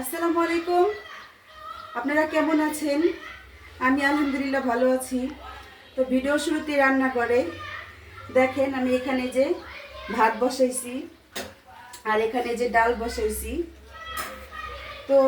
আসসালামু আলাইকুম। আপনারা কেমন আছেন? আমি আলহামদুলিল্লাহ ভালো আছি। তো ভিডিও শুরুতে রান্না করে। দেখেন, আমি এখানে যে ভাত বসাইছি আর এখানে যে ডাল বসাইছি। তো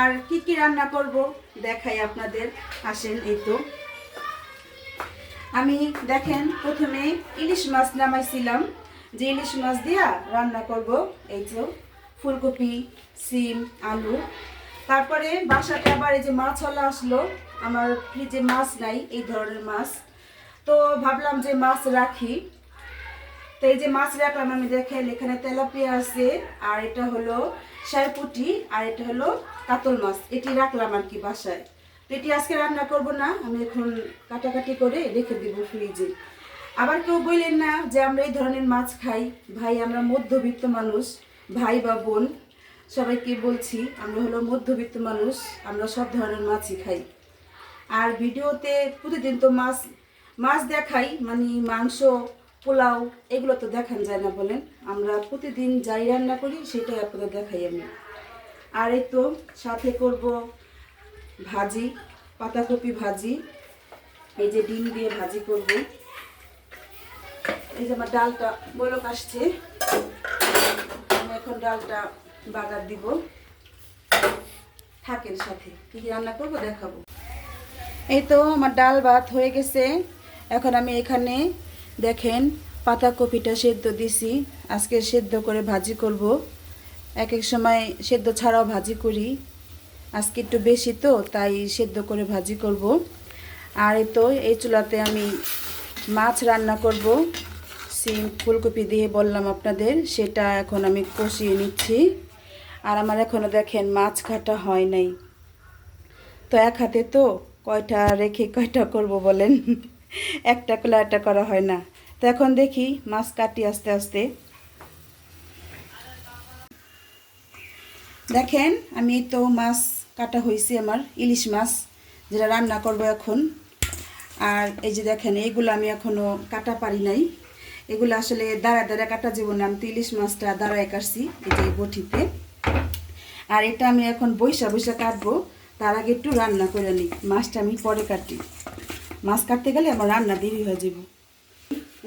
আর কি কি রান্না করব দেখাই আপনাদের। আসেন এই তো। আমি দেখেন, প্রথমে ইলিশ মাছ নামাইছিলাম। যে ইলিশ মাছ দিয়া রান্না করব, এই তো। ফুলকপি, সিম, আলু। তারপরে বাসাতে আবার এই যে মাছওয়ালা আসলো। আমার ফ্রিজে মাছ নাই, এই ধরনের মাছ। তো ভাবলাম যে মাছ রাখি। তো এই যে মাছ রাখলাম, আমি দেখেন এখানে তেলাপিয়া আছে, আর এটা হলো শারপুটি আর এটা হলো কাতল মাছ। এটি রাখলাম আর কি বাসায়। তো এটি আজকে রান্না করব না, আমি এখন কাটাকাটি করে রেখে দেবো ফ্রিজে। আবার কেউ বললেন না যে আমরা এই ধরনের মাছ খাই। ভাই, আমরা মধ্যবিত্ত মানুষ। ভাই বা বোন, সবাইকে বলছি, আমরা হলো মধ্যবিত্ত মানুষ, আমরা সব ধরনের মাছই খাই। আর ভিডিওতে প্রতিদিন তো মাছ মাছ দেখাই মানে মাংস, পোলাও, এগুলো তো দেখান যায় না বলেন। আমরা প্রতিদিন যাই রান্না করি, সেটাই আপনাদের দেখাই আমি। আর এই তো সাথে করব ভাজি, পাতাকপি ভাজি, এই যে ডিম দিয়ে ভাজি করব। এই যে আমার ডালটা বলক আসছে। এখন ডালটা বাগার দিব। থাকেন সাথে। কি কি রান্না করব দেখাবো। এই তো আমার ডাল ভাত হয়ে গেছে। এখন আমি এখানে দেখেন পাতাকপিটা সেদ্ধ দিছি। আজকে সেদ্ধ করে ভাজি করব। এক এক সময় সেদ্ধ ছাড়াও ভাজি করি। আজকে একটু বেশি তো, তাই সেদ্ধ করে ভাজি করব। আর এই তো এই চুলাতে আমি মাছ রান্না করব। সিম, ফুলকপি দিয়ে বললাম আপনাদের, সেটা এখন আমি কষিয়ে নিচ্ছি। আর আমার এখনও দেখেন মাছ কাটা হয় নাই। তো এক হাতে তো কয়টা রেখে কয়টা করব বলেন? একটা করলে একটা করা হয় না। তো এখন দেখি মাছ কাটি আস্তে আস্তে। দেখেন, আমি তো মাছ কাটা হয়েছে আমার, ইলিশ মাছ, যেটা রান্না করব এখন। আর এই যে দেখেন, এইগুলো আমি এখনও কাটা পারি নাই। এগুলো আসলে দাঁড়া দাঁড়া কাটা যাব না আমি তো ইলিশ মাছটা দাঁড়ায় কাটছি যে এই বটিতে। আর এটা আমি এখন বৈশা বৈশা কাটবো, তার আগে একটু রান্না করে নিই, মাছটা আমি পরে কাটি। মাছ কাটতে গেলে আমার রান্না দেরি হয়ে যাব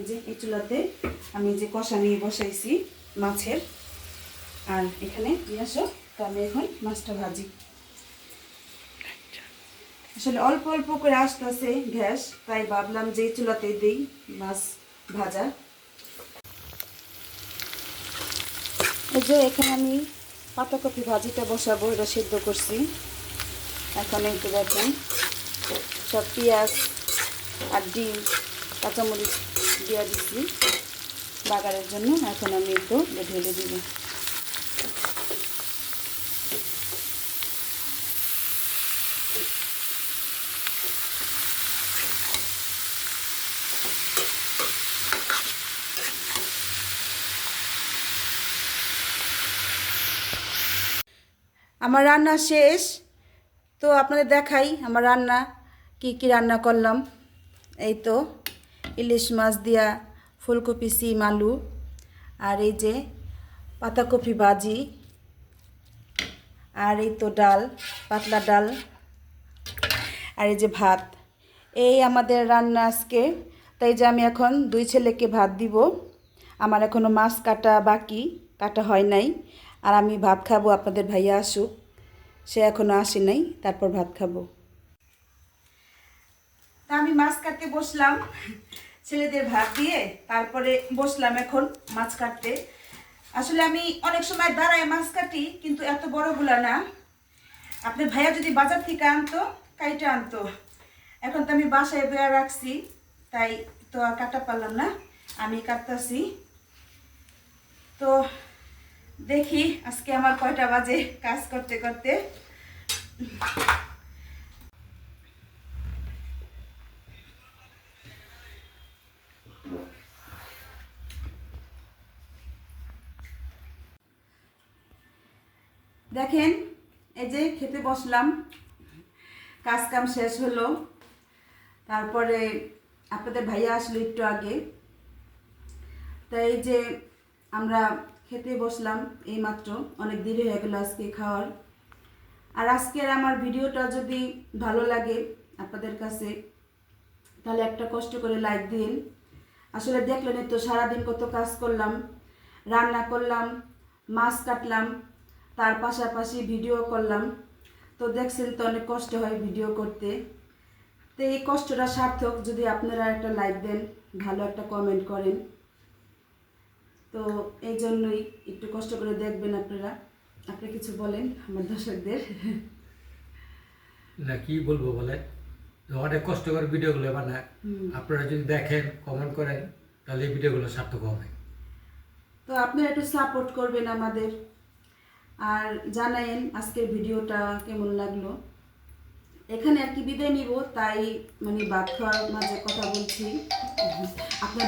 যে এই চুলাতে আমি যে কষা নিয়ে বসাইছি মাছের, আর এখানে নিয়ে আসো, তো আমি এখন মাছটা ভাজি। আসলে অল্প অল্প করে আসতেছে গ্যাস, তাই ভাবলাম যে এই চুলাতেই দিই মাছ ভাজা। যে এখানে আমি পাতাকপি ভাজিটা বসাবো, এটা সিদ্ধ করছি। এখন একটু দেখেন, সব পেঁয়াজ আর ডিম, কাঁচামরিচ দিয়ে দিচ্ছি বাগারের জন্য। এখন আমি একটু ঢেলে দিব। আমার রান্না শেষ। তো আপনাদের দেখাই আমার রান্না, কি কি রান্না করলাম। এই তো, ইলিশ মাছ দিয়া ফুলকপি, সিম, আলু, আর এই যে পাতাকপি ভাজি, আর এই তো ডাল, পাতলা ডাল, আর এই যে ভাত। এই আমাদের রান্না আজকে। তাই যে আমি এখন দুই ছেলেকে ভাত দিব। আমার এখনও মাছ কাটা বাকি, কাটা হয় নাই। আর আমি ভাত খাব, আপনাদের ভাইয়া আসুক। সে এখনও আসে নাই, তারপর ভাত খাব। তা আমি মাছ কাটতে বসলাম, ছেলেদের ভাত দিয়ে তারপরে বসলাম এখন মাছ কাটতে। আসলে আমি অনেক সময় দাঁড়ায় মাছ কাটি, কিন্তু এত বড়গুলা না। আপনার ভাইয়া যদি বাজার থেকে আনতো, কাইটা আনতো। এখন তো আমি বাসায় বেয়া রাখছি, তাই তো আর কাটা পারলাম না, আমি কাটতাছি। তো দেখি আজকে আমার কয়টা বাজে কাজ করতে করতে। দেখেন, এই যে খেতে বসলাম। কাজ কাম শেষ হলো। তারপরে আপনাদের ভাইয়া আসলো একটু আগে। তো এই যে আমরা খেতে বসলাম এই মাত্র অনেক দেরি হয়ে গেল আজকে খাওয়ার। আর আজকের আমার ভিডিওটা যদি ভালো লাগে আপনাদের কাছে, তাহলে একটা কষ্ট করে লাইক দিন। আসলে দেখলেন তো সারাদিন কত কাজ করলাম, রান্না করলাম, মাছ কাটলাম, তার পাশাপাশি ভিডিও করলাম। তো দেখছেন তো অনেক কষ্ট হয় ভিডিও করতে। তো এই কষ্টটা সার্থক যদি আপনারা একটা লাইক দেন, ভালো একটা কমেন্ট করেন। তো এই জন্যই একটু কষ্ট করে দেখবেন আপনারা। আপনি কিছু বলেন আমার দর্শকদের। না কি বলব বলে? অনেক কষ্ট করে ভিডিওগুলো বানায় আপনারা যদি দেখেন কমেন্ট করেন তাহলে এই ভিডিওগুলো সার্থক হবে। তো আপনারা একটু সাপোর্ট করবেন আমাদের। আর জানায়েন আজকের ভিডিওটা কেমন লাগল। এখানে আর কি বিদায় নিব তাই মানে বাদ খাওয়ার মাঝে কথা বলছি। আপনার